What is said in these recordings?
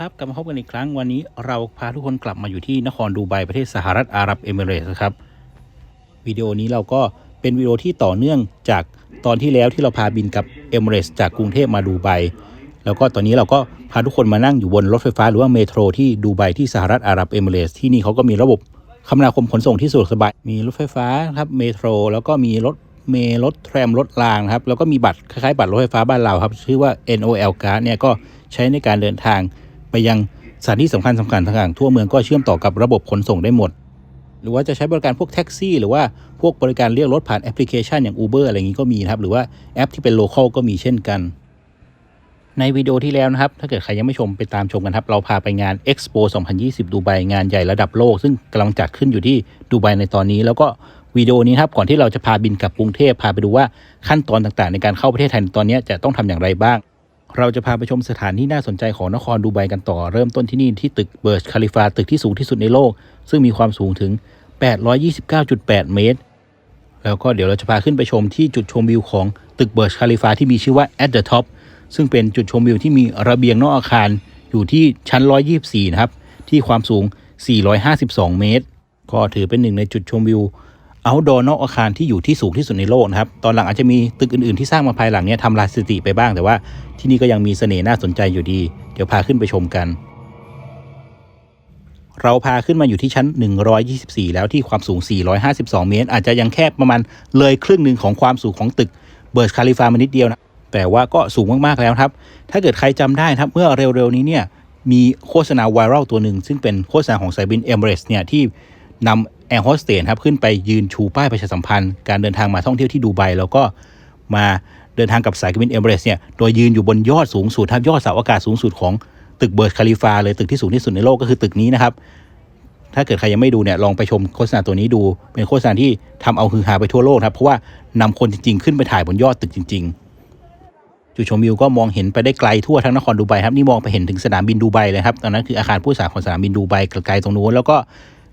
ครับกลับมาพบกันอีกครั้งวันนี้เราพาทุกคนกลับมาอยู่ที่นครดูไบประเทศสหรัฐอาหรับเอมิเรตส์ครับวิดีโอนี้เราก็เป็นวิดีโอที่ต่อเนื่องจากตอนที่แล้วที่เราพาบินกับเอมิเรตส์จากกรุงเทพมาดูไบแล้วก็ตอนนี้เราก็พาทุกคนมานั่งอยู่บนรถไฟฟ้าหรือว่าเมโทรที่ดูไบที่สหรัฐอาหรับเอมิเรตส์ที่นี่เขาก็มีระบบคมนาคมขนส่งที่สะดวกสบาย มีรถไฟฟ้าครับเมโทรแล้วก็มีรถเมล์รถแทรมรถรางครับแล้วก็มีบัตรคล้ายๆบัตรรถไฟฟ้าบ้านเราครับชื่อว่า NOL card เนี่ยก็ใช้ในการเดินทาง ไปยังสถานที่สำคัญสำคัญต่างๆทั่วเมืองก็เชื่อมต่อกับระบบขนส่งได้หมด หรือว่าจะใช้บริการพวกแท็กซี่ หรือว่าพวกบริการเรียกรถผ่านแอปพลิเคชันอย่าง Uber อะไรอย่างนี้ก็มีนะครับ หรือว่าแอปที่เป็นโลเคอลก็มีเช่นกัน ในวิดีโอที่แล้วนะครับ ถ้าเกิดใครยังไม่ชมไปตามชมกันครับ เราพาไปงาน Expo 2020 ดูไบงานใหญ่ระดับโลก ซึ่งกำลังจัดขึ้นอยู่ที่ดูไบในตอนนี้ แล้วก็วิดีโอนี้ครับก่อนที่เราจะพาบินกลับกรุงเทพพาไปดูว่าขั้นตอนต่างๆ ในการเข้าประเทศไทยในตอนนี้จะต้องทำอย่างไรบ้าง เราจะพาไปชมสถานที่น่าสนใจของนครดูไบกันต่อ เริ่มต้นที่นี่ที่ตึกเบิร์ชคาลิฟาตึกที่สูงที่สุดในโลก ซึ่งมีความสูงถึง 829.8 เมตร แล้วก็เดี๋ยวเราจะพาขึ้นไปชมที่จุดชมวิวของตึกเบิร์ชคาลิฟาที่มีชื่อว่า At the Top ซึ่งเป็นจุดชมวิวที่มีระเบียงนอกอาคารอยู่ที่ชั้น 124 นะครับ ที่ความสูง 452 เมตร ก็ถือเป็นหนึ่งในจุดชมวิว เอาดนอกอาคารที่อยู่ที่สูงที่สุดในโลกนะครับ ตอนหลังอาจจะมีตึกอื่นๆที่สร้างมาภายหลังเนี้ยทำลายสถิติไปบ้าง แต่ว่าที่นี่ก็ยังมีเสน่ห์น่าสนใจอยู่ดี เดี๋ยวพาขึ้นไปชมกัน เราพาขึ้นมาอยู่ที่ชั้น 124 แล้วที่ความสูง 452 เมตร อาจจะยังแค่ประมาณเลยครึ่งหนึ่งของความสูงของตึกเบิร์ชคาลิฟามานิดเดียวนะ แต่ว่าก็สูงมากๆแล้วครับ ถ้าเกิดใครจำได้ครับ เมื่อเร็วๆนี้เนี่ยมีโฆษณาไวรัลตัวหนึ่งซึ่งเป็นโฆษณาของสายบินเอเมเรสเนี่ยที่นำ แอร์โฮสเตสครับขึ้นไปยืนชูป้ายประชาสัมพันธ์ การเดินทางมาท่องเที่ยวที่ดูไบแล้วก็มาเดินทางกับสายการบินเอเมเรสเนี่ยโดยยืนอยู่บนยอดสูงสุดครับยอดเสาอากาศสูงสุดของตึกเบิร์ชคาลิฟาเลยตึกที่สูงที่สุดในโลกก็คือตึกนี้นะครับ ถ้าเกิดใครยังไม่ดูเนี่ยลองไปชมโฆษณาตัวนี้ดู เป็นโฆษณาที่ทำเอาฮือฮาไปทั่วโลกครับ เพราะว่านำคนจริงๆ ขึ้นไปถ่ายบนยอดตึกจริง ๆ จุดชมวิวก็มองเห็นไปได้ไกลทั่วทั้งนครดูไบครับนี่มองไปเห็นถึงสนามบินดูไบเลยครับตอนนั้นคืออาคารผู้สารของสนามบินดูไบไกลๆตรงนู้นแล้วก็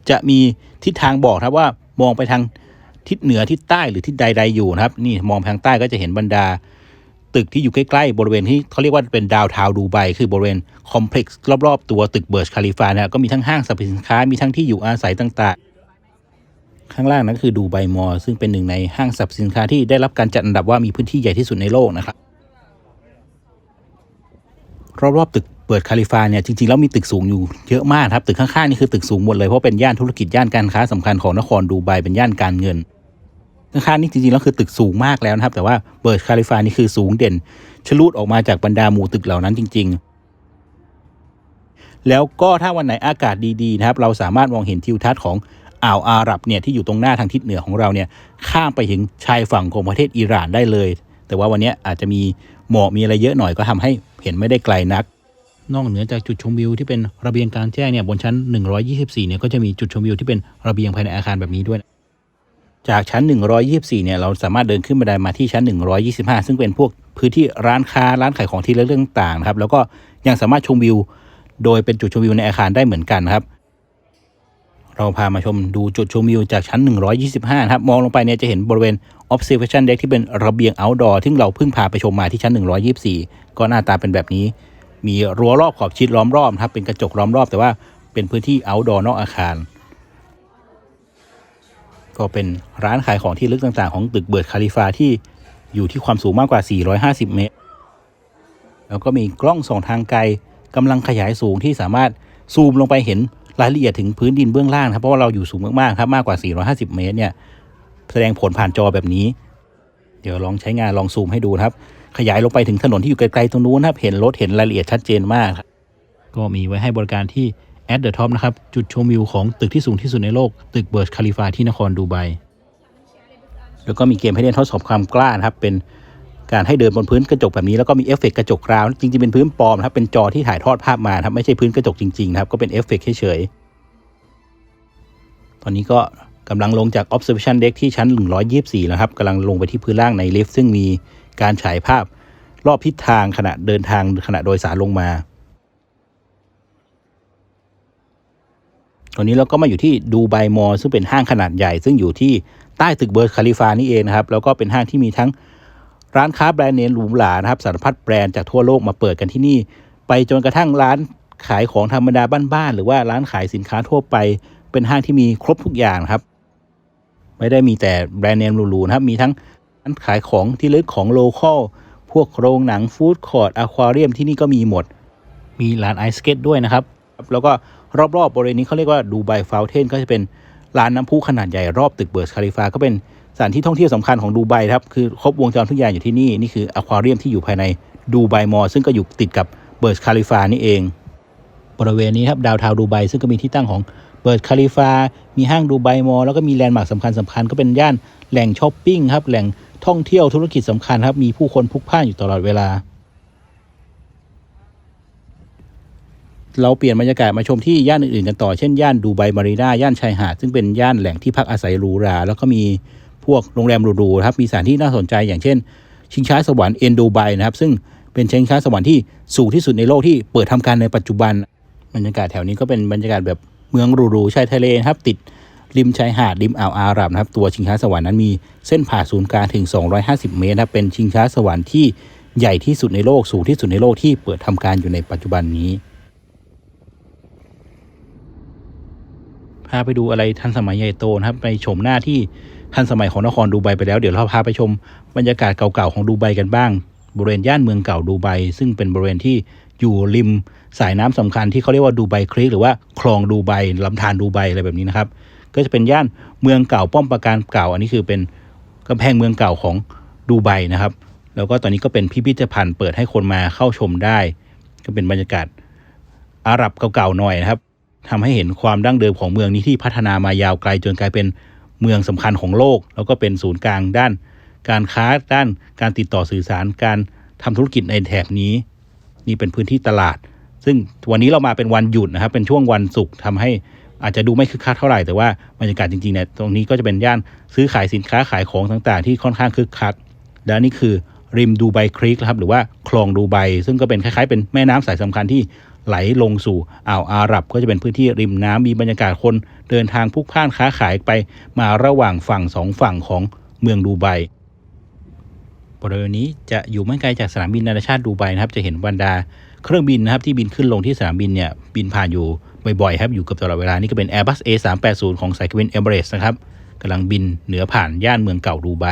จะมีทิศทางบอกครับว่ามองไปทางทิศเหนือทิศใต้หรือทิศใดๆอยู่นะครับ นี่มองทางใต้ก็จะเห็นบรรดา ตึกที่อยู่ใกล้ๆบริเวณที่เขาเรียกว่าเป็นดาวทาวดูไบคือบริเวณคอมเพล็กซ์รอบๆตัวตึกเบิร์ชคาลิฟานะก็มีทั้งห้างสรรพสินค้ามีทั้งที่อยู่อาศัยต่างๆ ข้างล่างนั้นคือดูไบมอลซึ่งเป็นหนึ่งในห้างสรรพสินค้าที่ได้รับการจัดอันดับว่ามีพื้นที่ใหญ่ที่สุดในโลกนะครับรอบๆตึก เบิร์ชคาลิฟาเนี่ยจริงๆแล้วมีตึกสูงอยู่เยอะมากครับตึกข้างๆนี่คือตึกสูงหมดเลยเพราะเป็นย่านธุรกิจย่านการค้าสำคัญของนครดูไบเป็นย่านการเงินข้างๆนี่จริงๆแล้วคือตึกสูงมากแล้วนะครับ แต่ว่าเบิร์ชคาลิฟานี่คือสูงเด่นชลูดออกมาจากบรรดาหมู่ตึกเหล่านั้นจริง ๆ แล้วก็ถ้าวันไหนอากาศดีๆนะครับ เราสามารถมองเห็นทิวทัศน์ของอ่าวอาหรับเนี่ยที่อยู่ตรงหน้าทางทิศเหนือของเราเนี่ยข้ามไปถึงชายฝั่งของประเทศอิหร่านได้เลย แต่ว่าวันนี้อาจจะมีหมอกมีอะไรเยอะหน่อยก็ทำให้เห็นไม่ได้ไกลนัก นอกเหนือจากจุดชมวิวที่เป็นระเบียงกลางแจ้งเนี่ยบนชั้น 124 เนี่ยก็จะมีจุดชมวิวที่เป็นระเบียงภายในอาคารแบบนี้ด้วย จากชั้น 124 เนี่ยเราสามารถเดินขึ้นบันไดมาที่ชั้น 125 ซึ่งเป็นพวกพื้นที่ร้านค้าร้านขายของที่ระลึกต่างๆนะครับแล้วก็ยังสามารถชมวิว โดยเป็นจุดชมวิวในอาคารได้เหมือนกันนครับ เราพามาชมดูจุดชมวิวจากชั้น 125 นะครับ มองลงไปเนี่ยจะเห็นบริเวณ observation deck ที่เป็นระเบียง outdoor ที่เราเพิ่งพาไปชมมาที่ชั้น 124 ก็หน้าตาเป็นแบบนี้ มีรั้วรอบขอบชิดล้อมรอบนะครับเป็นกระจกล้อมรอบ แต่ว่าเป็นพื้นที่ outdoor นอกอาคาร ก็เป็นร้านขายของที่ลึกต่างๆ ของตึกเบิร์ดคาลิฟาที่อยู่ที่ความสูงมากกว่า 450 เมตร แล้วก็มีกล้องส่องทางไกลกำลังขยายสูงที่สามารถซูมลงไปเห็นรายละเอียดถึงพื้นดินเบื้องล่างครับเพราะว่าเราอยู่สูงมากๆครับมากกว่า 450 เมตรเนี่ยแสดงผลผ่านจอแบบนี้ เดี๋ยวลองใช้งานลองซูมให้ดูครับ ขยายลงไปถึงถนนที่อยู่ไกลๆตรงนู้นนะครับ เห็นรถเห็นรายละเอียดชัดเจนมาก ก็มีไว้ให้บริการที่ at the top นะครับ จุดชมวิวของตึกที่สูงที่สุดในโลก ตึกเบิร์ชคาลิฟาที่นครดูไบ แล้วก็มีเกมให้เล่นทดสอบความกล้านะครับ เป็นการให้เดินบนพื้นกระจกแบบนี้แล้วก็มีเอฟเฟกต์กระจกราว จริงๆ เป็นพื้นปลอมนะครับเป็นจอที่ถ่ายทอดภาพมาครับไม่ใช่พื้นกระจกจริงๆครับก็เป็นเอฟเฟกต์เฉยๆตอนนี้ก็กำลังลงจาก observation deck ที่ชั้น 124 แล้วครับกำลังลงไปที่พื้นล่างในลิฟต์ซึ่งมี การฉายภาพรอบทิศทางขณะเดินทางขณะโดยสารลงมา ตอนนี้เราก็มาอยู่ที่ดูไบมอลซึ่งเป็นห้างขนาดใหญ่ ซึ่งอยู่ที่ใต้ตึกเบิร์คาลิฟานี่เองนะครับ แล้วก็เป็นห้างที่มีทั้งร้านค้าแบรนด์เนมหรูหรานะครับสารพัดแบรนด์จากทั่วโลกมาเปิดกันที่นี่ ไปจนกระทั่งร้านขายของธรรมดาบ้านๆหรือว่าร้านขายสินค้าทั่วไป เป็นห้างที่มีครบทุกอย่างครับ ไม่ได้มีแต่แบรนด์เนมหรูๆนะครับมีทั้ง ร้านขายของที่ลึกของโลคอลพวกโรงหนังฟู้ดคอร์ทอะควาเรียมที่นี่ก็มีหมด มีร้านไอสเก็ตด้วยนะครับ แล้วก็รอบๆบริเวณนี้เขาเรียกว่าดูไบฟาวเทนก็จะเป็นร้านน้ำพุขนาดใหญ่รอบตึกเบิร์สคาลิฟาก็เป็นสถานที่ท่องเที่ยวสำคัญของดูไบครับคือครบวงจรทุกอย่างอยู่ที่นี่ นี่คืออะควาเรียมที่อยู่ภายในดูไบมอลซึ่งก็อยู่ติดกับเบิร์สคาลิฟานี่เอง บริเวณนี้ครับดาวทาวดูไบซึ่งก็มีที่ตั้งของ เบิดคาลิฟา มีห้างดูไบมอลแล้วก็มีแลนด์มาร์คสำคัญสำคัญก็เป็นย่านแหล่งช้อปปิ้งครับแหล่งท่องเที่ยวธุรกิจสำคัญครับมีผู้คนพลุกพล่านอยู่ตลอดเวลา เราเปลี่ยนบรรยากาศมาชมที่ย่านอื่นๆกันต่อเช่นย่านดูไบมารีนาย่านชายหาดซึ่งเป็นย่านแหล่งที่พักอาศัยหรูหรา แล้วก็มีพวกโรงแรมหรูๆครับมีสถานที่น่าสนใจอย่างเช่น ชิงช้าสวรรค์เอ็นดูไบนะครับ ซึ่งเป็นชิงช้าสวรรค์ที่สูงที่สุดในโลกที่เปิดทำการในปัจจุบันบรรยากาศแถวนี้ก็เป็นบรรยากาศแบบ เมืองหรูๆชายทะเลนะครับ ติดริมชายหาดริมอ่าวอาหรับนะครับ ตัวชิงช้าสวรรค์นั้นมีเส้นผ่าศูนย์กลางถึง 250 เมตรนะเป็นชิงช้าสวรรค์ที่ใหญ่ที่สุดในโลกสูงที่สุดในโลกที่เปิดทำการอยู่ในปัจจุบันนี้ พาไปดูอะไรทันสมัยใหญ่โตนะครับไปชมหน้าที่ทันสมัยของนครดูไบไปแล้วเดี๋ยวเราพาไปชมบรรยากาศเก่าๆของดูไบกันบ้าง บริเวณย่านเมืองเก่าดูไบซึ่งเป็นบริเวณที่ อยู่ริมสายน้ำสำคัญที่เขาเรียกว่าดูไบครีกหรือว่าคลองดูไบลำธารดูไบอะไรแบบนี้นะครับ ก็จะเป็นย่านเมืองเก่าป้อมปราการเก่า อันนี้คือเป็นกำแพงเมืองเก่าของดูไบนะครับ แล้วก็ตอนนี้ก็เป็นพิพิธภัณฑ์เปิดให้คนมาเข้าชมได้ ก็เป็นบรรยากาศอาหรับเก่าๆหน่อยนะครับทำให้เห็นความดั้งเดิมของเมืองนี้ที่พัฒนามายาวไกลจนกลายเป็นเมืองสำคัญของโลก แล้วก็เป็นศูนย์กลางด้าน การค้าด้านการติดต่อสื่อสารการทำธุรกิจในแถบนี้ นี่เป็นพื้นที่ตลาด ซึ่งวันนี้เรามาเป็นวันหยุดนะครับ เป็นช่วงวันศุกร์ทำให้อาจจะดูไม่คึกคักเท่าไหร่แต่ว่าบรรยากาศจริงๆเนี่ยตรงนี้ก็จะเป็นย่านซื้อขายสินค้าขายของต่างๆ ที่ค่อนข้างคึกคัก และนี่คือริมดูไบครีกครับหรือว่าคลองดูไบซึ่งก็เป็นคล้ายๆเป็นแม่น้ำสายสำคัญที่ไหลลงสู่อ่าวอาหรับ ก็จะเป็นพื้นที่ริมน้ำมีบรรยากาศคน เดินทางพลุกพล่านค้าขายไปมาระหว่างฝั่งสองฝั่งของเมืองดูไบ บริเวณนี้จะอยู่ไม่ไกลจากสนามบินนานาชาติดูไบนะครับ จะเห็นบรรดาเครื่องบินนะครับที่บินขึ้นลงที่สนามบินเนี่ยบินผ่านอยู่บ่อยๆครับอยู่เกับตลอดเวลานี่ก็เป็น Airbus A380 ของสายการบินเอเมเรสนะครับกำลังบินเหนือผ่านย่านเมืองเก่าดูไบ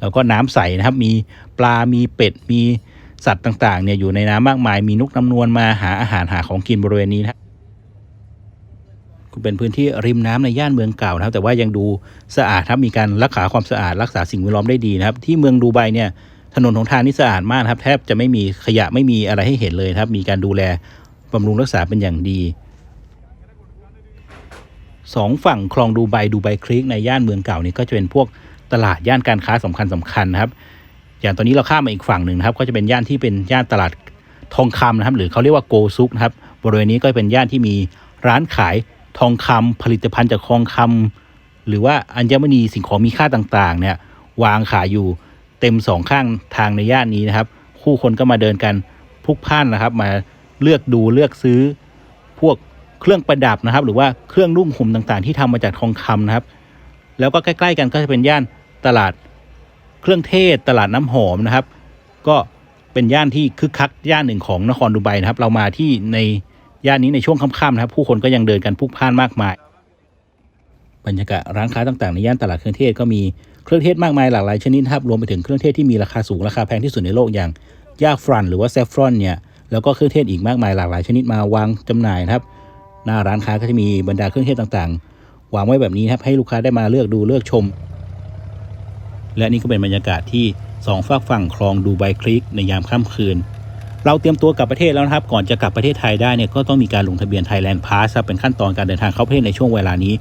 แล้วก็น้ำใสนะครับ มีปลา มีเป็ด มีสัตว์ต่างๆ เนี่ยอยู่ในน้ำมากมาย มีนกน้ำนวลมาหาอาหารหาของกินบริเวณนี้นะครับ เป็นพื้นที่ริมน้ำในย่านเมืองเก่านะครับ แต่ว่ายังดูสะอาดครับมีการรักษาความสะอาดรักษาสิ่งแวดล้อมได้ดีนะครับ ที่เมืองดูไบเนี่ยถนนหนทางนี่สะอาดมากครับแทบจะไม่มีขยะไม่มีอะไรให้เห็นเลยครับ มีการดูแลบำรุงรักษาเป็นอย่างดีสองฝั่งคลองดูไบดูไบคลิกในย่านเมืองเก่านี่ก็จะเป็นพวกตลาดย่านการค้าสำคัญสำคัญนะครับ อย่างตอนนี้เราข้ามมาอีกฝั่งหนึ่งนะครับ ก็จะเป็นย่านที่เป็นย่านตลาดทองคำนะครับ หรือเขาเรียกว่าโกซุกนะครับบริเวณนี้ก็เป็นย่านที่มีร้านขาย ทองคำผลิตภัณฑ์จากทองคำหรือว่าอัญมณีสิ่งของมีค่าต่างๆ เนี่ย วางขายอยู่เต็มสองข้างทางในย่านนี้นะครับ คู่คนก็มาเดินกันพลุกพ่านนะครับ มาเลือกดูเลือกซื้อพวกเครื่องประดับนะครับ หรือว่าเครื่องนุ่งห่มต่างๆ ที่ทำมาจากทองคำนะครับ แล้วก็ใกล้ๆกันก็จะเป็นย่านตลาดเครื่องเทศตลาดน้ำหอมนะครับ ก็เป็นย่านที่คึกคักย่านหนึ่งของนครดูไบนะครับ เรามาที่ใน ย่านนี้ในช่วงค่ำๆนะครับผู้คนก็ยังเดินกันพลุกพล่านมากมาย บรรยากาศร้านค้าต่างๆในย่านตลาดเครื่องเทศก็มีเครื่องเทศมากมายหลากหลายชนิดครับรวมไปถึงเครื่องเทศที่มีราคาสูงราคาแพงที่สุดในโลกอย่างยาฟรันหรือว่าแซฟฟรอนเนี่ยแล้วก็เครื่องเทศอีกมากมายหลากหลายชนิดมาวางจำหน่ายนะครับ หน้าร้านค้าก็จะมีบรรดาเครื่องเทศต่างๆ วางไว้แบบนี้ครับให้ลูกค้าได้มาเลือกดูเลือกชม และนี่ก็เป็นบรรยากาศที่สองฝากฝั่งคลองดูไบคลิกในยามค่ำคืน เราเตรียมตัวกลับประเทศแล้วนะครับ ก่อนจะกลับประเทศไทยได้เนี่ยก็ต้องมีการลงทะเบียน Thailand Pass ครับเป็นขั้นตอนการเดินทางเข้าประเทศในช่วงเวลานี้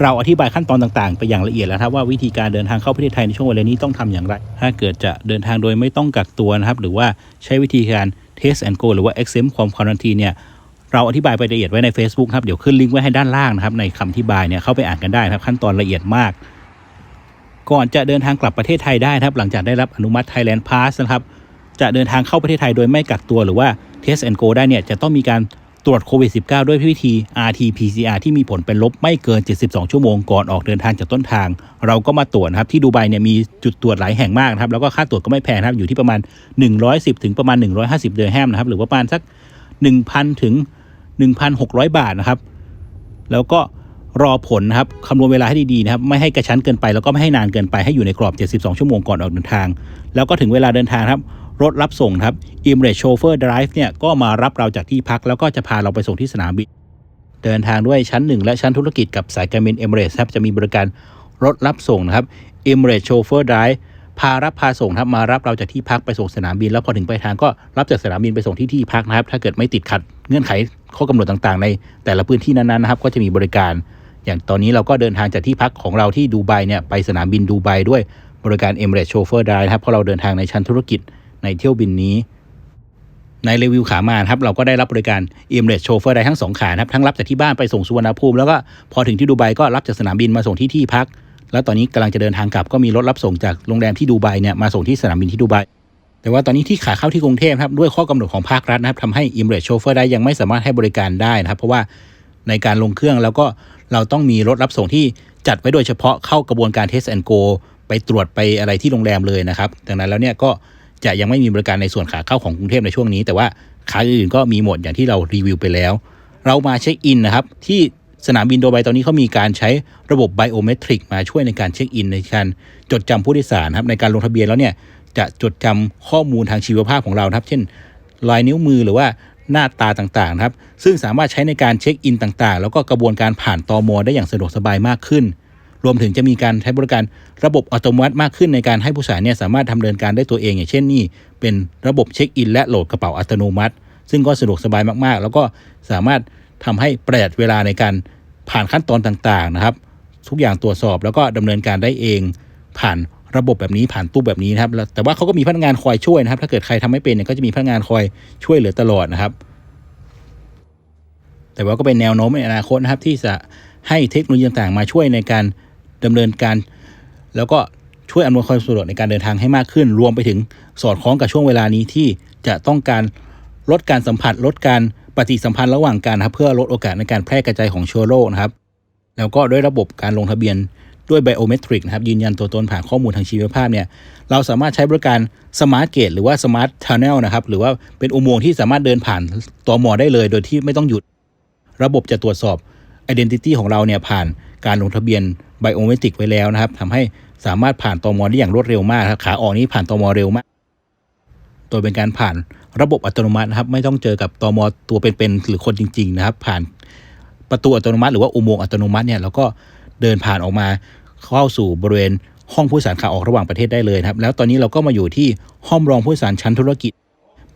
เราอธิบายขั้นตอนต่างๆ ไปอย่างละเอียดแล้วครับว่าวิธีการเดินทางเข้าประเทศไทยในช่วงเวลานี้ต้องทำอย่างไร ถ้าเกิดจะเดินทางโดยไม่ต้องกักตัวนะครับหรือว่าใช้วิธีการ Test and Go หรือว่า exempt from quarantine เนี่ยเราอธิบายไปละเอียดไว้ใน Facebook ครับเดี๋ยวขึ้นลิงก์ไว้ให้ด้านล่างนะครับในคำอธิบายเนี่ยเข้าไปอ่านกันได้นะครับขั้นตอนละเอียดมาก ก่อนจะเดินทางกลับประเทศไทยได้ครับหลังจากได้รับอนุมัติ Thailand Pass นะครับ จะเดินทางเข้าประเทศไทยโดยไม่กักตัวหรือว่า Test and Go ได้เนี่ยจะต้องมีการตรวจโควิด -19 ด้วยวิธี RT-PCR ที่มีผลเป็นลบไม่เกิน 72 ชั่วโมงก่อนออกเดินทางจากต้นทาง เราก็มาตรวจนะครับที่ดูไบเนี่ยมีจุดตรวจหลายแห่งมากนะครับแล้วก็ค่าตรวจก็ไม่แพงครับอยู่ที่ประมาณ 110 ถึงประมาณ 150 เดอร์แฮมนะครับหรือว่าประมาณสัก 1,000 ถึง 1,600 บาทนะครับแล้วก็รอผลนะครับคำนวณเวลาให้ดีๆนะครับไม่ให้กระชั้นเกินไปแล้วก็ไม่ให้นานเกินไปให้อยู่ในกรอบ 72 ชั่วโมงก่อนออกเดินทาง แล้วก็ถึงเวลาเดินทางครับ รถรับส่งครับ i m r a t e Chauffeur Drive เนี่ยก็มารับเราจากที่พักแล้วก็จะพาเราไปส่งที่สนามบิน เดินทางด้วยชั้น 1 และชั้นธุรกิจกับสายการบินเอ r เร t ครับจะมีบริการรถรับส่งนะครับ i m r a t e Chauffeur Drive พารับพาส่งครับมารับเราจากที่พักไปส่งสนามบิน แล้วพอถึงปลายทางก็รับจากสนามบินไปส่งที่ที่พักนะครับ ถ้าเกิดไม่ติดขัดเงื่อนไขข้อกำหนดต่างๆ ในแต่ละพื้นที่นั้นๆนะครับก็จะมีบริการ อย่างตอนนี้เราก็เดินทางจากที่พักของเราที่ดูไบเนี่ยไปสนามบินดูไบด้วยบริการ e m i r a t e Chauffeur Drive นะครับเพราะเราเดินทางในชั้นธุรกิจ ในเที่ยวบินนี้ในรีวิวขามาครับเราก็ได้รับบริการ e m i r a t e Chauffeur ได้ทั้งสองขานะครับทั้งรับจากที่บ้านไปส่งสุวรรณภูมิแล้วก็พอถึงที่ดูไบก็รับจากสนามบินมาส่งที่ที่พัก แล้วตอนนี้กำลังจะเดินทางกลับก็มีรถรับส่งจากโรงแรมที่ดูไบเนี่ยมาส่งที่สนามบินที่ดูไบแต่ว่าตอนนี้ที่ขาเข้าที่กรุงเทพครับด้วยข้อกำหนดของภาครัฐนะครับทำให้ e m i r a t e Chauffeur ได้ยังไม่สามารถให้บริการได้นะครับเพราะว่าในการลงเครื่องแล้วก็เราต้องมีรถรับส่งที่จัดไว้โดยเฉพาะเข้ากระบวนการ Test and Go ไปตรวจไปอะไรที่โรงแรมเลยนะครับดังนั้นแล้วเนี่ยก็ จะยังไม่มีบริการในส่วนขาเข้าของกรุงเทพในช่วงนี้ แต่ว่าขาอื่นก็มีหมดอย่างที่เรารีวิวไปแล้ว เรามาเช็คอินนะครับที่สนามบินโดไบตอนนี้เขามีการใช้ระบบไบโอเมตริกมาช่วยในการเช็คอินในการจดจำผู้โดยสารครับในการลงทะเบียนแล้วเนี่ยจะจดจำข้อมูลทางชีวภาพของเราครับ เช่น ลายนิ้วมือหรือว่าหน้าตาต่างๆนะครับซึ่งสามารถใช้ในการเช็คอินต่างๆ แล้วก็กระบวนการผ่านตอมอได้อย่างสะดวกสบายมากขึ้น รวมถึงจะมีการใช้บริการระบบอัตโนมัติมากขึ้นในการให้ผู้สารเนี่ยสามารถทำเนินการได้ตัวเอง อย่างเช่นนี่เป็นระบบเช็คอินและโหลดกระเป๋าอัตโนมัติ ซึ่งก็สะดวกสบายมากๆ แล้วก็สามารถทำให้ประหยัดเวลาในการผ่านขั้นตอนต่างๆนะครับ ทุกอย่างตรวจสอบแล้วก็ดำเนินการได้เอง ผ่านระบบแบบนี้ผ่านตู้แบบนี้นะครับ แต่ว่าเขาก็มีพนักงานคอยช่วยนะครับ ถ้าเกิดใครทำไม่เป็นเนี่ยก็จะมีพนักงานคอยช่วยเหลือตลอดนะครับ แต่ว่าก็เป็นแนวโน้มในอนาคตนะครับที่จะให้เทคโนโลยีต่างๆ มาช่วยในการ ดำเนินการ แล้วก็ช่วยอำนวยความสะดวกในการเดินทางให้มากขึ้น รวมไปถึงสอดคล้องกับช่วงเวลานี้ที่จะต้องการลดการสัมผัส ลดการปฏิสัมพันธ์ระหว่างกันนะครับเพื่อลดโอกาสในการแพร่กระจายของเชื้อโรคนะครับ แล้วก็ด้วยระบบการลงทะเบียนด้วยไบโอเมตริกนะครับยืนยันตัวตนผ่านข้อมูลทางชีวภาพเนี่ยเราสามารถใช้บริการสมาร์ทเกตหรือว่าสมาร์ททันเนลนะครับหรือว่าเป็นอุโมงค์ที่สามารถเดินผ่านตอมอได้เลย โดยที่ไม่ต้องหยุด ระบบจะตรวจสอบ Identity ของเราเนี่ยผ่าน การลงทะเบียนไบโอเมตริกไว้แล้วนะครับทำให้สามารถผ่านตอมอได้อย่างรวดเร็วมากครับขาออกนี้ผ่านตอมอเร็วมาก โดยเป็นการผ่านระบบอัตโนมัตินะครับ ไม่ต้องเจอกับตอมอตัวเป็นๆหรือคนจริง ๆ นะครับ ผ่านประตูอัตโนมัติ หรือว่าอุโมงค์อัตโนมัติเนี่ยเราก็เดินผ่านออกมาเข้าสู่บริเวณห้องผู้โดยสารขาออกระหว่างประเทศได้เลยครับ แล้วตอนนี้เราก็มาอยู่ที่ห้องรองผู้โดยสารชั้นธุรกิจ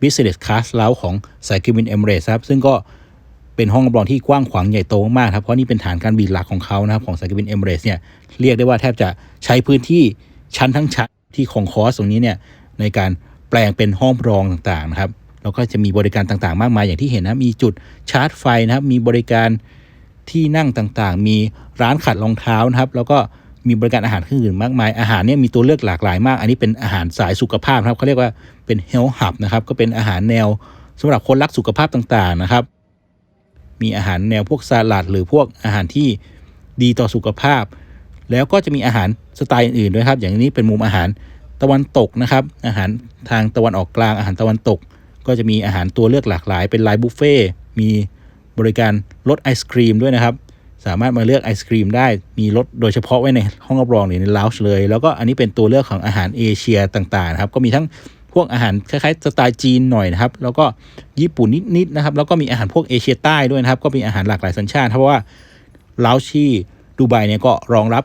Business Class แล้วของสายการบินเอมเรสครับซึ่งก็ เป็นห้องรับรองที่กว้างขวางใหญ่โตมากครับเพราะนี่เป็นฐานการบินหลักของเขานะครับของสายการบินเอมเรสเนี่ยเรียกได้ว่าแทบจะใช้พื้นที่ชั้นทั้งชั้นที่ของคอสตรงนี้เนี่ยในการแปลงเป็นห้องรองต่างๆนะครับแล้วก็จะมีบริการต่างๆ มากมายอย่างที่เห็นนะมีจุดชาร์จไฟนะครับมีบริการที่นั่งต่างๆ มีร้านขัดรองเท้านะครับ แล้วก็มีบริการอาหารเครื่องดื่มมากมาย อาหารเนี่ยมีตัวเลือกหลากหลายมาก อันนี้เป็นอาหารสายสุขภาพครับเขาเรียกว่าเป็น health hub นะครับ ก็เป็นอาหารแนวสำหรับคนรักสุขภาพต่างๆนะครับ มีอาหารแนวพวกสลัดหรือพวกอาหารที่ดีต่อสุขภาพ แล้วก็จะมีอาหารสไตล์อื่นๆด้วยครับ อย่างนี้เป็นมุมอาหารตะวันตกนะครับ อาหารทางตะวันออกกลางอาหารตะวันตก ก็จะมีอาหารตัวเลือกหลากหลาย เป็นไลน์บุฟเฟ่ มีบริการลดไอศครีมด้วยนะครับ สามารถมาเลือกไอศครีมได้ มีรถโดยเฉพาะไว้ในห้องรับรองหรือในลาวช์เลย แล้วก็อันนี้เป็นตัวเลือกของอาหารเอเชียต่างๆครับ ก็มีทั้ง พวกอาหารคล้ายๆสไตล์จีนหน่อยนะครับ แล้วก็ญี่ปุ่นนิดๆนะครับ แล้วก็มีอาหารพวกเอเชียใต้ด้วยนะครับ ก็มีอาหารหลากหลายสัญชาติเพราะว่าลาวชีดูไบเนี่ยก็รองรับ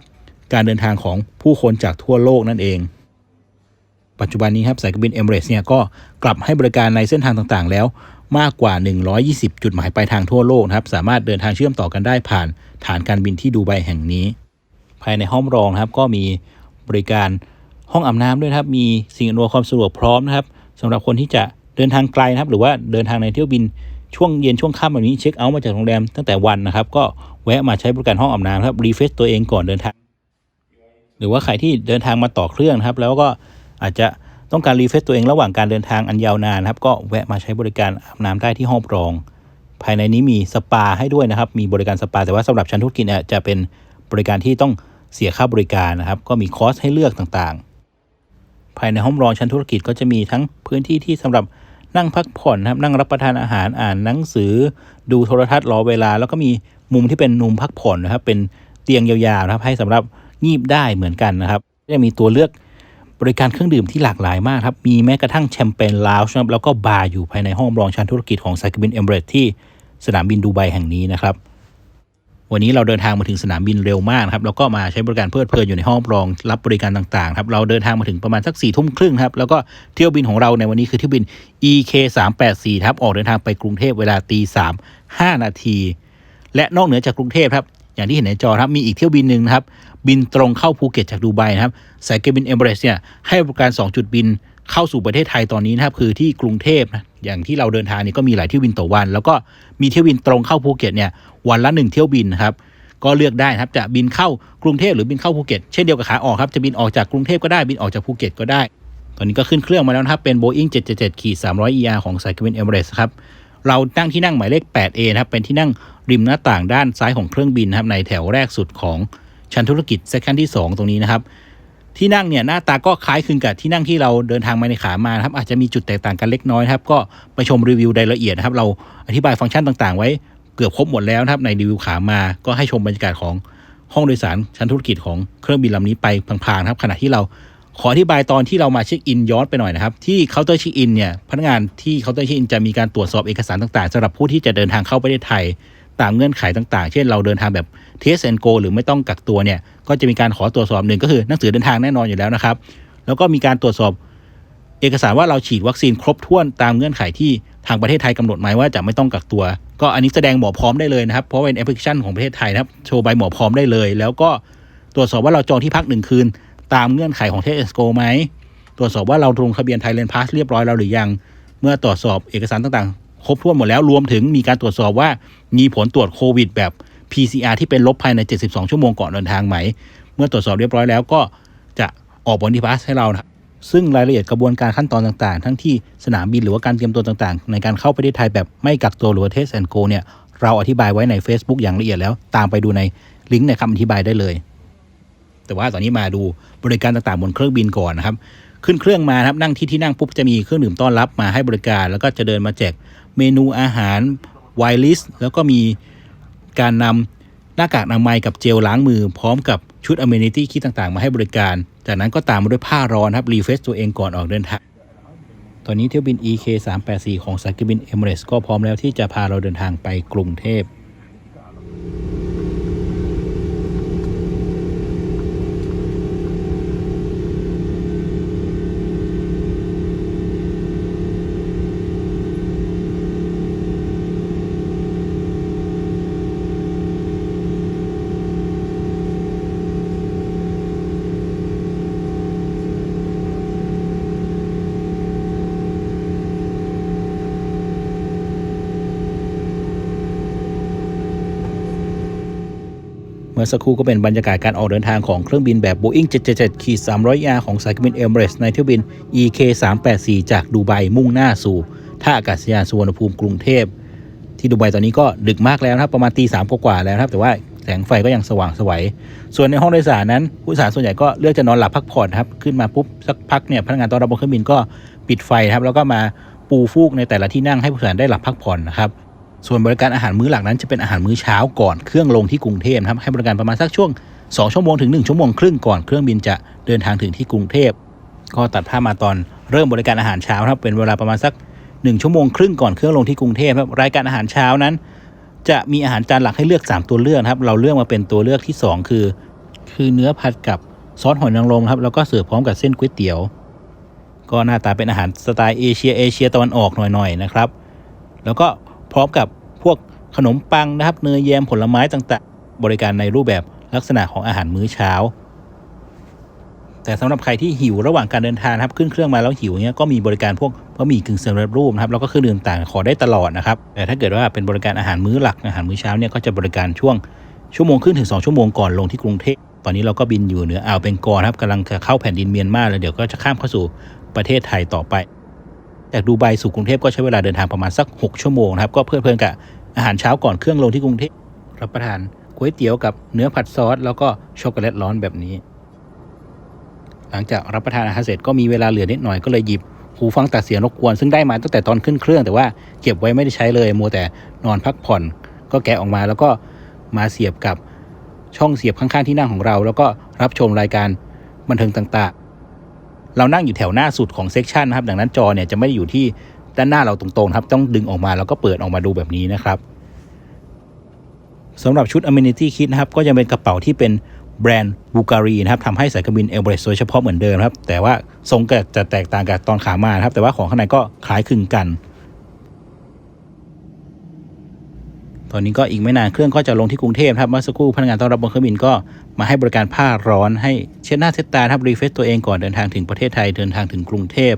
การเดินทางของผู้คนจากทั่วโลกนั่นเอง ปัจจุบันนี้ครับสายการบินเอมเรสเนี่ยก็กลับให้บริการในเส้นทางต่างๆ แล้วมากกว่า 120 จุดหมายปลายทางทั่วโลกนะครับ สามารถเดินทางเชื่อมต่อกันได้ผ่านฐานการบินที่ดูไบแห่งนี้ ภายในห้องรองนะครับก็มีบริการ ห้องอาบน้ำด้วยครับ มีสิ่งอำนวยความสะดวกพร้อมนะครับสำหรับคนที่จะเดินทางไกลนะครับ หรือว่าเดินทางในเที่ยวบินช่วงเย็นช่วงค่ำแบบนี้เช็คเอาท์มาจากโรงแรมตั้งแต่วันนะครับ ก็แวะมาใช้บริการห้องอาบน้ำครับรีเฟรชตัวเองก่อนเดินทาง หรือว่าใครที่เดินทางมาต่อเครื่องครับ แล้วก็อาจจะต้องการรีเฟรชตัวเองระหว่างการเดินทางอันยาวนานครับ ก็แวะมาใช้บริการอาบน้ำได้ที่ห้องรอง ภายในนี้มีสปาให้ด้วยนะครับ มีบริการสปาแต่ว่าสำหรับชั้นธุรกิจเนี่ยจะเป็นบริการที่ต้องเสียค่าบริการนะครับ ก็มีคอร์สให้เลือกต่าง ภายในห้องรองชั้นธุรกิจก็จะมีทั้งพื้นที่ที่สำหรับนั่งพักผ่อนนะครับนั่งรับประทานอาหารอ่านหนังสือ ดูโทรทัศน์รอเวลา แล้วก็มีมุมที่เป็นมุมพักผ่อนนะครับ เป็นเตียงยาวๆนะครับ ให้สำหรับงีบได้เหมือนกันนะครับจะมีตัวเลือกบริการเครื่องดื่มที่หลากหลายมากครับ มีแม้กระทั่งแชมเปญลาวช์นะครับแล้วก็บาร์อยู่ภายในห้องรองชั้นธุรกิจของสายการบินเอมิเรตที่สนามบินดูไบแห่งนี้นะครับ วันนี้เราเดินทางมาถึงสนามบินเร็วมากครับแล้วก็มาใช้บริการเพลิดเพลินอยู่ในห้องรองรับบริการต่างๆครับเราเดินทางมาถึงประมาณสักสี่ทุ่มครึ่งครับแล้วก็เที่ยวบินของเราในวันนี้คือเที่ยวบิน EK 3 8 4ครับออกเดินทางไปกรุงเทพเวลาตีสามห้านาทีและนอกเหนือจากกรุงเทพครับอย่างที่เห็นในจอครับมีอีกเที่ยวบินหนึ่งนะครับบินตรงเข้าภูเก็ตจากดูไบนะครับสายการบินเอเมิเรสเนี่ยให้บริการ 2 จุดบิน เข้าสู่ประเทศไทยตอนนี้นะครับคือที่กรุงเทพนะอย่างที่เราเดินทางนี่ก็มีหลายเที่ยวบินต่อวัน แล้วก็มีเที่ยวบินตรงเข้าภูเก็ตเนี่ยวันละหนึ่งเที่ยวบินนะครับก็เลือกได้นะครับจะบินเข้ากรุงเทพหรือบินเข้าภูเก็ตเช่นเดียวกับขาออกครับจะบินออกจากกรุงเทพก็ได้บินออกจากภูเก็ตก็ได้ ตอนนี้ก็ขึ้นเครื่องมาแล้วนะครับเป็น Boeing 777ขีด300 ER ของสายการบินเอเมิเรสครับเราตั้งที่นั่งหมายเลข 8A นะครับเป็นที่นั่งริมหน้าต่างด้านซ้ายของเครื่องบินนะครับในแถวแรกสุดของชั้นธุรกิจเซ c ชันที่ 2 ตรงนี้นะครับ ที่นั่งเนี่ยหน้าตาก็คล้ายคลึงกับที่นั่งที่เราเดินทางมาในขามานะครับอาจจะมีจุดแตกต่างกันเล็กน้อยครับก็ไปชมรีวิวรายละเอียดนะครับเราอธิบายฟังก์ชันต่างๆ ไว้เกือบครบหมดแล้วนะครับในรีวิวขามาก็ให้ชมบรรยากาศของห้องโดยสารชั้นธุรกิจของเครื่องบินลำนี้ไปพลางๆครับขณะที่เราขออธิบายตอนที่เรามาเช็คอินย้อนไปหน่อยนะครับ ที่เคาน์เตอร์เช็คอินเนี่ยพนักงานที่เคาน์เตอร์เช็คอินจะมีการตรวจสอบเอกสารต่างๆสำหรับผู้ที่จะเดินทางเข้าประเทศไทย ตามเงื่อนไขต่างๆ เช่นเราเดินทางแบบ Test and Go หรือไม่ต้องกักตัวเนี่ย ก็จะมีการขอตรวจสอบหนึ่งก็คือหนังสือเดินทางแน่นอนอยู่แล้วนะครับ แล้วก็มีการตรวจสอบเอกสารว่าเราฉีดวัคซีนครบถ้วนตามเงื่อนไขที่ทางประเทศไทยกำหนดหมายว่าจะไม่ต้องกักตัว ก็อันนี้แสดงหมอพร้อมได้เลยนะครับ เพราะเป็นแอปพลิเคชันของประเทศไทยนะครับ โชว์ใบหมอพร้อมได้เลย แล้วก็ตรวจสอบว่าเราจองที่พักหนึ่งคืน ตามเงื่อนไขของเทสโกไหม ตรวจสอบว่าเราลงทะเบียนไทยเลนพาสเรียบร้อยแล้วหรือยัง เมื่อตรวจสอบเอกสารต่างๆ ครบถ้วนหมดแล้วรวมถึงมีการตรวจสอบว่ามีผลตรวจโควิดแบบ PCR ที่เป็นลบภายใน 72 ชั่วโมงก่อนเดินทางไหม เมื่อตรวจสอบเรียบร้อยแล้วก็จะออกบอดี้พาสให้เรานะซึ่งรายละเอียดกระบวนการขั้นตอนต่างๆ ทั้งที่สนามบินหรือว่าการเตรียมตัวต่างๆ ในการเข้าประเทศไทยแบบไม่กักตัวหรือเทสแอนโกเนี่ยเราอธิบายไว้ใน Facebook อย่างละเอียดแล้ว ตามไปดูในลิงก์ในคำอธิบายได้เลย แต่ว่าตอนนี้มาดูบริการต่างๆบนเครื่องบินก่อนนะครับ ขึ้นเครื่องมาครับนั่งที่ที่นั่งปุ๊บจะมีเครื่องดื่มต้อนรับมาให้บริการ แล้วก็จะเดินมาแจก เมนูอาหารไวลิสแล้วก็มีการนำหน้ากากอนามัยกับเจลล้างมือ พร้อมกับชุดอเมนิตี้คิดต่างๆ มาให้บริการ จากนั้นก็ตามมาด้วยผ้าร้อนครับรีเฟรชตัวเองก่อนออกเดินทางตอนนี้เที่ยวบิน EK 3 8 4ของสายการบินเอมิเรสก็พร้อมแล้วที่จะพาเราเดินทางไปกรุงเทพ เมื่อสักครู่ก็เป็นบรรยากาศการออกเดินทางของเครื่องบินแบบ Boeing 777ขีด300 R ของสายการบินเอมเรสในเที่ยวบิน EK 384จากดูไบมุ่งหน้าสู่ท่าอากาศยานสุวรรณภูมิกรุงเทพ ที่ดูไบตอนนี้ก็ดึกมากแล้วนะครับ ประมาณตีสามกว่าแล้วนะครับ แต่ว่าแสงไฟก็ยังสว่างสวยส่วนในห้องโดยสารนั้น ผู้โดยสารส่วนใหญ่ก็เลือกจะนอนหลับพักผ่อนครับ ขึ้นมาปุ๊บสักพักเนี่ยพนักงานต้อนรับบนเครื่องบินก็ปิดไฟครับแล้วก็มาปูฟูกในแต่ละที่นั่งให้ผู้โดยสารได้หลับพักผ่อนนะครับ ส่วนบริการอาหารมื้อหลักนั้นจะเป็นอาหารมื้อเช้าก่อนเครื่องลงที่กรุงเทพนะครับให้บริการประมาณสักช่วง 2 ชั่วโมงถึง 1 ชั่วโมงครึ่งก่อนเครื่องบินจะเดินทางถึงที่กรุงเทพก็ตัดภาพมาตอนเริ่มบริการอาหารเช้าครับเป็นเวลาประมาณสัก 1 ชั่วโมงครึ่งก่อนเครื่องลงที่กรุงเทพครับรายการอาหารเช้านั้น จะมีอาหารจานหลักให้เลือก 3 ตัวเลือกครับเราเลือกมาเป็นตัวเลือกที่ 2 คือ คือเนื้อผัดกับซอสหอยนางรมครับแล้วก็เสิร์ฟพร้อมกับเส้นก๋วยเตี๋ยว ก็หน้าตาเป็นอาหารสไตล์เอเชียเอเชียตะวันออกหน่อยๆนะครับแล้วก็พร้อมกับ วกขนมปังนะครับเนยแยมผลไม้ต่างๆ บริการในรูปแบบลักษณะของอาหารมื้อเช้า แต่สำหรับใครที่หิวระหว่างการเดินทางครับขึ้นเครื่องมาแล้วหิวเนี้ยก็มีบริการพวกบะหมี่กึ่งสำเร็จรูปนะครับแล้วก็เครื่องดื่มต่างขอได้ตลอดนะครับแต่ถ้าเกิดว่าเป็นบริการอาหารมื้อหลักอาหารมื้อเช้าเนี่ยก็จะบริการช่วงชั่วโมงครึ่งถึง 2 ชั่วโมงก่อนลงที่กรุงเทพตอนนี้เราก็บินอยู่เหนืออ่าวเบงกอลครับกำลังจะเข้าแผ่นดินเมียนมาแล้วเดี๋ยวก็จะข้ามเข้าสู่ประเทศไทยต่อไป จากดูไบสู่กรุงเทพก็ใช้เวลาเดินทางประมาณสัก 6 ชั่วโมงนะครับก็เพลิดเพลินกับ อาหารเช้าก่อนเครื่องลงที่กรุงเทพรับประทานก๋วยเตี๋ยวกับเนื้อผัดซอส แล้วก็ช็อกโกแลตร้อนแบบนี้ หลังจากรับประทานอาหารเสร็จก็มีเวลาเหลือนิดหน่อยก็เลยหยิบหูฟังตัดเสียงรบกวนซึ่งได้มาตั้งแต่ตอนขึ้นเครื่อง แต่ว่าเก็บไว้ไม่ได้ใช้เลยมัวแต่นอนพักผ่อน ก็แกะออกมาแล้วก็มาเสียบกับช่องเสียบข้างๆที่นั่งของเรา แล้วก็รับชมรายการบันเทิงต่างๆ เรานั่งอยู่แถวหน้าสุดของเซกชันนะครับ ดังนั้นจอเนี่ยจะไม่ได้อยู่ที่ ด้านหน้าเราตรงๆครับ ต้องดึงออกมาแล้วก็เปิดออกมาดูแบบนี้นะครับสำหรับชุด Amenity Kit นะครับ ก็ยังเป็นกระเป๋าที่เป็นแบรนด์บูการีนะครับทำให้สายการบินเอเบรสโดยเฉพาะเหมือนเดิมครับ แต่ว่าทรงก็จะแตกต่างกับตอนขามาครับ แต่ว่าของข้างในก็คล้ายคลึงกัน ตอนนี้ก็อีกไม่นานเครื่องก็จะลงที่กรุงเทพครับเมื่อสักครู่พนักงานต้อนรับบนเครื่องบินก็มาให้บริการผ้าร้อนให้เช็ดหน้าเช็ดตาครับรีเฟซตัวเองก่อนเดินทางถึงประเทศไทยเดินทางถึงกรุงเทพ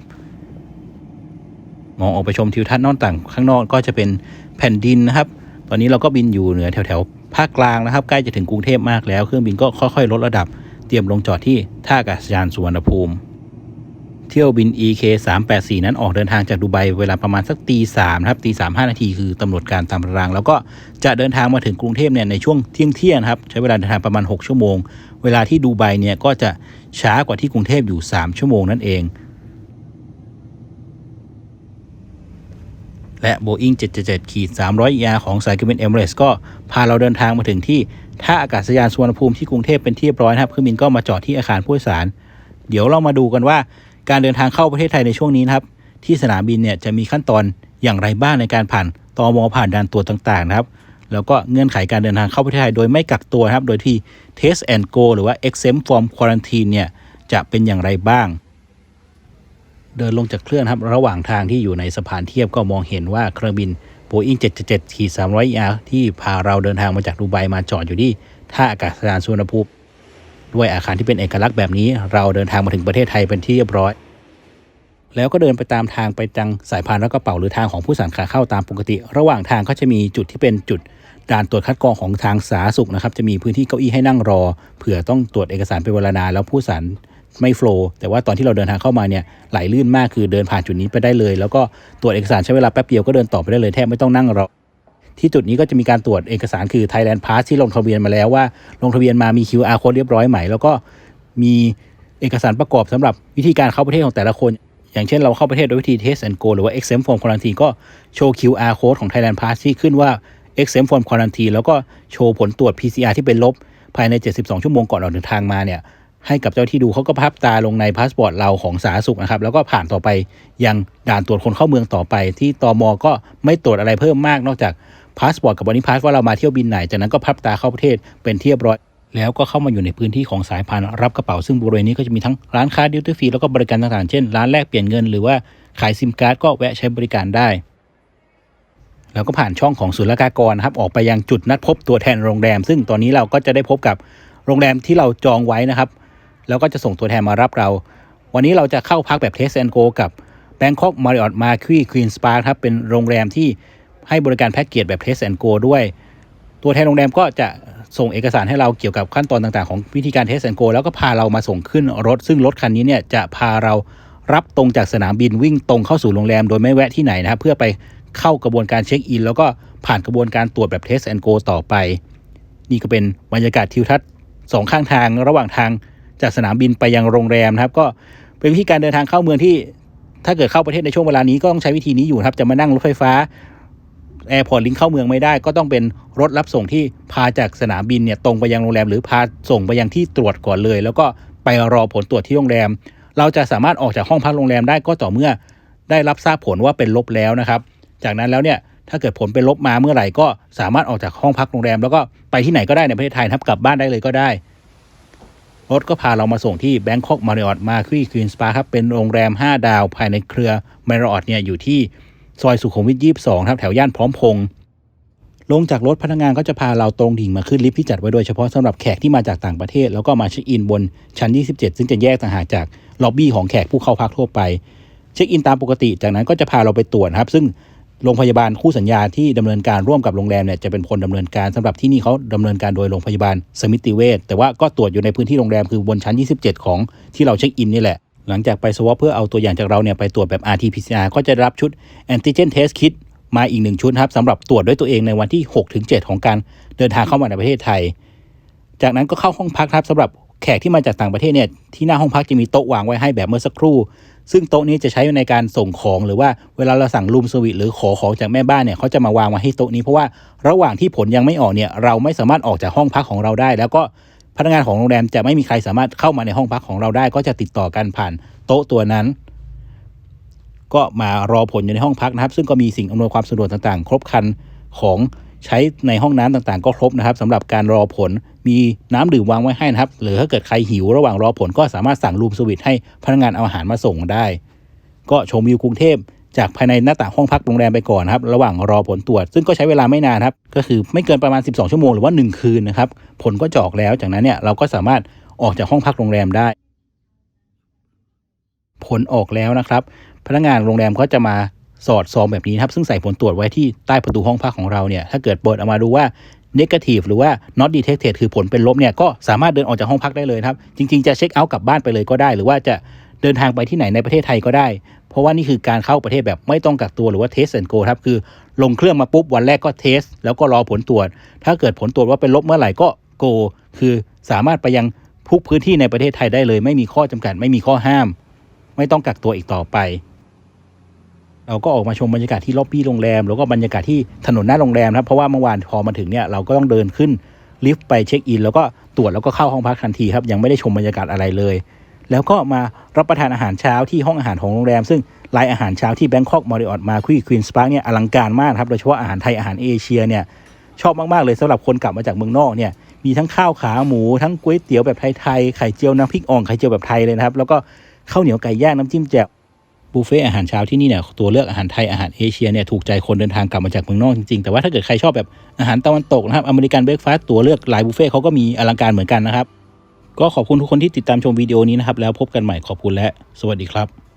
มองออกไปชมทิวทัศน์นอกต่างข้างนอกก็จะเป็นแผ่นดินนะครับ ตอนนี้เราก็บินอยู่เหนือแถวๆภาคกลางนะครับ ใกล้จะถึงกรุงเทพมากแล้ว เครื่องบินก็ค่อยๆ ลดระดับ เตรียมลงจอดที่ท่าอากาศยานสุวรรณภูมิ เที่ยวบิน EK 384นั้นออกเดินทางจากดูไบเวลาประมาณสักตีสามครับตีสามห้านาทีคือกำหนดการตามตาราง แล้วก็จะเดินทางมาถึงกรุงเทพเนี่ยในช่วงเที่ยงเที่ยงครับใช้เวลาเดินทางประมาณ 6 ชั่วโมง เวลาที่ดูไบเนี่ยก็จะช้ากว่าที่กรุงเทพอยู่ 3 ชั่วโมงนั่นเอง และ Boeing 777ขีด300 ER ของสายการบินเอมิเรสก็พาเราเดินทางมาถึงที่ท่าอากาศยานสุวรรณภูมิที่กรุงเทพเป็นที่เรียบร้อยนะครับเครื่องบินก็มาจอดที่อาคารผู้โดยสาร เดี๋ยวเรามาดูกันว่า การเดินทางเข้าประเทศไทยในช่วงนี้นะครับ ที่สนามบินเนี่ยจะมีขั้นตอนอย่างไรบ้างในการผ่านตอมอผ่านด่านตรวจต่างๆนะครับ แล้วก็เงื่อนไขการเดินทางเข้าประเทศไทยโดยไม่กักตัวครับ โดยที่ Test and Go หรือว่า Exempt from Quarantine เนี่ยจะเป็นอย่างไรบ้าง เดินลงจากเครื่องครับ ระหว่างทางที่อยู่ในสะพานเทียบก็มองเห็นว่าเครื่องบิน Boeing 777ขีด300 ER ที่พาเราเดินทางมาจากดูไบมาจอดอยู่ที่ท่าอากาศยานสุวรรณภูมิด้วยอาคารที่เป็นเอกลักษณ์แบบนี้ เราเดินทางมาถึงประเทศไทยเป็นที่เรียบร้อย แล้วก็เดินไปตามทางไปจังสายพานและกระเป๋าหรือทางของผู้สันขาเข้าตามปกติ ระหว่างทางก็จะมีจุดที่เป็นจุดด่านตรวจคัดกรองของทางสาธารณสุขนะครับ จะมีพื้นที่เก้าอี้ให้นั่งรอ เผื่อต้องตรวจเอกสารเป็นเวลานานแล้วผู้สัน ไม่โฟล์แต่ว่าตอนที่เราเดินทางเข้ามาเนี่ยไหลลื่นมากคือเดินผ่านจุดนี้ไปได้เลย แล้วก็ตรวจเอกสารใช้เวลาแป๊บเดียวก็เดินต่อไปได้เลยแทบไม่ต้องนั่งรอที่จุดนี้ก็จะมีการตรวจเอกสารคือ Thailand Pass ที่ลงทะเบียนมาแล้วว่า ลงทะเบียนมามี QR code เรียบร้อยไหม แล้วก็มีเอกสารประกอบสำหรับวิธีการเข้าประเทศของแต่ละคน อย่างเช่นเราเข้าประเทศโดยวิธี Test and Go หรือว่า Exempt from Quarantine ก็โชว์ QR code ของ Thailand Pass ที่ขึ้นว่า Exempt from Quarantine แล้วก็โชว์ผลตรวจ PCR ที่เป็นลบภายใน 72 ชั่วโมงก่อนออกเดินทางมาเนี่ย ให้กับเจ้าที่ดูเขาก็พับตาลงในพาสปอร์ตเราของสาธารณสุขนะครับ แล้วก็ผ่านต่อไปยังด่านตรวจคนเข้าเมืองต่อไป ที่ตมก็ไม่ตรวจอะไรเพิ่มมากนอกจากพาสปอร์ตกับบอดี้พาสว่าเรามาเที่ยวบินไหนจากนั้นก็พับตาเข้าประเทศเป็นที่เรียบร้อย แล้วก็เข้ามาอยู่ในพื้นที่ของสายพานรับกระเป๋าซึ่งบริเวณนี้ก็จะมีทั้งร้านค้าดิวตี้ฟรีแล้วก็บริการต่างๆเช่นร้านแลกเปลี่ยนเงินหรือว่าขายซิมการ์ดก็แวะใช้บริการได้แล้วก็ผ่านช่องของศุลกากรนะครับออกไปยังจุดนัดพบตัวแทนโรงแรม ซึ่งตอนนี้เราก็จะได้พบกับโรงแรมที่เราจองไว้นะครับ แล้วก็จะส่งตัวแทนมารับเรา วันนี้เราจะเข้าพักแบบเทสแอนโกกับ Bangkok Marriott Marquis Queen Spa ครับเป็นโรงแรมที่ให้บริการแพ็กเกจแบบเทสแอนโกด้วย ตัวแทนโรงแรมก็จะส่งเอกสารให้เราเกี่ยวกับขั้นตอนต่างๆ ของวิธีการเทสแอนโกแล้วก็พาเรามาส่งขึ้นรถ ซึ่งรถคันนี้เนี่ยจะพาเรารับตรงจากสนามบินวิ่งตรงเข้าสู่โรงแรมโดยไม่แวะที่ไหนนะครับเพื่อไปเข้ากระบวนการเช็คอิน แล้วก็ผ่านกระบวนการตรวจแบบเทสแอนโกต่อไป นี่ก็เป็นบรรยากาศทิวทัศน์สองข้างทางระหว่างทาง จากสนามบินไปยังโรงแรมนะครับ ก็เป็นวิธีการเดินทางเข้าเมืองที่ ถ้าเกิดเข้าประเทศในช่วงเวลานี้ก็ต้องใช้วิธีนี้อยู่ครับ จะมานั่งรถไฟฟ้าแอร์พอร์ตลิงเข้าเมืองไม่ได้ ก็ต้องเป็นรถรับส่งที่พาจากสนามบินเนี่ยตรงไปยังโรงแรม หรือพาส่งไปยังที่ตรวจก่อนเลย แล้วก็ไปรอผลตรวจที่โรงแรม เราจะสามารถออกจากห้องพักโรงแรมได้ก็ต่อเมื่อได้รับทราบผลว่าเป็นลบแล้วนะครับ จากนั้นแล้วเนี่ยถ้าเกิดผลเป็นลบมาเมื่อไหร่ก็สามารถออกจากห้องพักโรงแรม แล้วก็ไปที่ไหนก็ได้ในประเทศไทยนะครับกลับบ้านได้เลยก็ได้ รถก็พาเรามาส่งที่ Bangkok Marriott Marquis Queen Spa ครับ เป็นโรงแรม 5 ดาวภายในเครือ Marriott เนี่ยอยู่ที่ซอยสุขุมวิท 22 ครับ แถวย่านพร้อมพงษ์ลงจากรถพนักงานก็จะพาเราตรงดิ่งมาขึ้นลิฟต์ที่จัดไว้โดยเฉพาะสำหรับแขกที่มาจากต่างประเทศ แล้วก็มาเช็คอินบนชั้น 27 ซึ่งจะแยกต่างหากจากล็อบบี้ของแขกผู้เข้าพักทั่วไป เช็คอินตามปกติ จากนั้นก็จะพาเราไปตรวจครับ ซึ่ง โรงพยาบาลคู่สัญญาที่ดำเนินการร่วมกับโรงแรมเนี่ยจะเป็นคนดำเนินการสำหรับที่นี่เขาดำเนินการโดยโรงพยาบาลสมิติเวชแต่ว่าก็ตรวจอยู่ในพื้นที่โรงแรมคือบนชั้น 27 ของที่เราเช็คอินนี่แหละ หลังจากไปสวอปเพื่อเอาตัวอย่างจากเราเนี่ยไปตรวจแบบ RT-PCR ก็จะรับชุด Antigen Test Kit มาอีกหนึ่งชุดครับสำหรับตรวจด้วยตัวเองในวันที่ 6-7 ของการเดินทางเข้ามาในประเทศไทย จากนั้นก็เข้าห้องพักครับสำหรับแขกที่มาจากต่างประเทศเนี่ยที่หน้าห้องพักจะมีโต๊ะวางไว้ให้แบบเมื่อสักครู่ ซึ่งโต๊ะนี้จะใช้ในการส่งของหรือว่าเวลาเราสั่งรูมสวิตหรือขอของจากแม่บ้านเนี่ยเขาจะมาวางมาให้โต๊ะนี้เพราะว่าระหว่างที่ผลยังไม่ออกเนี่ยเราไม่สามารถออกจากห้องพักของเราได้ แล้วก็พนักงานของโรงแรมจะไม่มีใครสามารถเข้ามาในห้องพักของเราได้ ก็จะติดต่อกันผ่านโต๊ะตัวนั้น ก็มารอผลอยู่ในห้องพักนะครับ ซึ่งก็มีสิ่งอำนวยความสะดวกต่างๆ ครบครันของใช้ในห้องน้ำต่างๆ ก็ครบนะครับสำหรับการรอผล มีน้ำดื่มวางไว้ให้นะครับ หรือถ้าเกิดใครหิวระหว่างรอผลก็สามารถสั่งรูมสวิตให้พนักงานเอาอาหารมาส่งได้ ก็ชมวิวกรุงเทพจากภายในหน้าต่างห้องพักโรงแรมไปก่อนครับ ระหว่างรอผลตรวจ ซึ่งก็ใช้เวลาไม่นานครับ ก็คือไม่เกินประมาณ 12 ชั่วโมงหรือว่า 1 คืนนะครับ ผลก็จอกแล้ว จากนั้นเนี่ยเราก็สามารถออกจากห้องพักโรงแรมได้ ผลออกแล้วนะครับ พนักงานโรงแรมก็จะมาสอดซองแบบนี้ครับ ซึ่งใส่ผลตรวจไว้ที่ใต้ประตูห้องพักของเราเนี่ย ถ้าเกิดเปิดออกมาดูว่า negative หรือว่า not detected คือผลเป็นลบเนี่ยก็สามารถเดินออกจากห้องพักได้เลยครับ จริง ๆ จะเช็คเอาท์กลับบ้านไปเลยก็ได้ หรือว่าจะเดินทางไปที่ไหนในประเทศไทยก็ได้ เพราะว่านี่คือการเข้าประเทศแบบไม่ต้องกักตัวหรือว่า test and go ครับคือลงเครื่องมาปุ๊บวันแรกก็เทสแล้วก็รอผลตรวจ ถ้าเกิดผลตรวจว่าเป็นลบเมื่อไหร่ก็ go คือสามารถไปยังทุกพื้นที่ในประเทศไทยได้เลย ไม่มีข้อจำกัดไม่มีข้อห้าม ไม่ต้องกักตัวอีกต่อไป เราก็ออกมาชมบรรยากาศที่ล็อบบี้โรงแรม แล้วก็บรรยากาศที่ถนนหน้าโรงแรมนะครับเพราะว่าเมื่อวานพอมาถึงเนี่ยเราก็ต้องเดินขึ้นลิฟต์ไปเช็คอินแล้วก็ตรวจแล้วก็เข้าห้องพักทันทีครับยังไม่ได้ชมบรรยากาศอะไรเลย แล้วก็มารับประทานอาหารเช้าที่ห้องอาหารของโรงแรม ซึ่งรายอาหารเช้าที่แบงคอกมอริออตมาคุยควีนสปาร์กเนี่ยอลังการมากครับโดยเฉพาะอาหารไทยอาหารเอเชียเนี่ยชอบมาก ๆ เลยสำหรับคนกลับมาจากเมืองนอกเนี่ยมีทั้งข้าวขาหมูทั้งก๋วยเตี๋ยวแบบไทยๆไข่เจียวน้ำพริกอ่องไข่เจียวแบบไทยเลยนะครับแล้วก็ข้าวเหนียวไก่ย่างน้ำจิ้มแจ่ว บุฟเฟ่ต์อาหารเช้าที่นี่เนี่ยตัวเลือกอาหารไทยอาหารเอเชียเนี่ยถูกใจคนเดินทางกลับมาจากเมืองนอกจริงๆ แต่ว่าถ้าเกิดใครชอบแบบอาหารตะวันตกนะครับอเมริกันเบรกฟาสต์ตัวเลือกหลายบุฟเฟ่ต์เขาก็มีอลังการเหมือนกันนะครับ ก็ขอบคุณทุกคนที่ติดตามชมวิดีโอนี้นะครับแล้วพบกันใหม่ขอบคุณและ สวัสดีครับ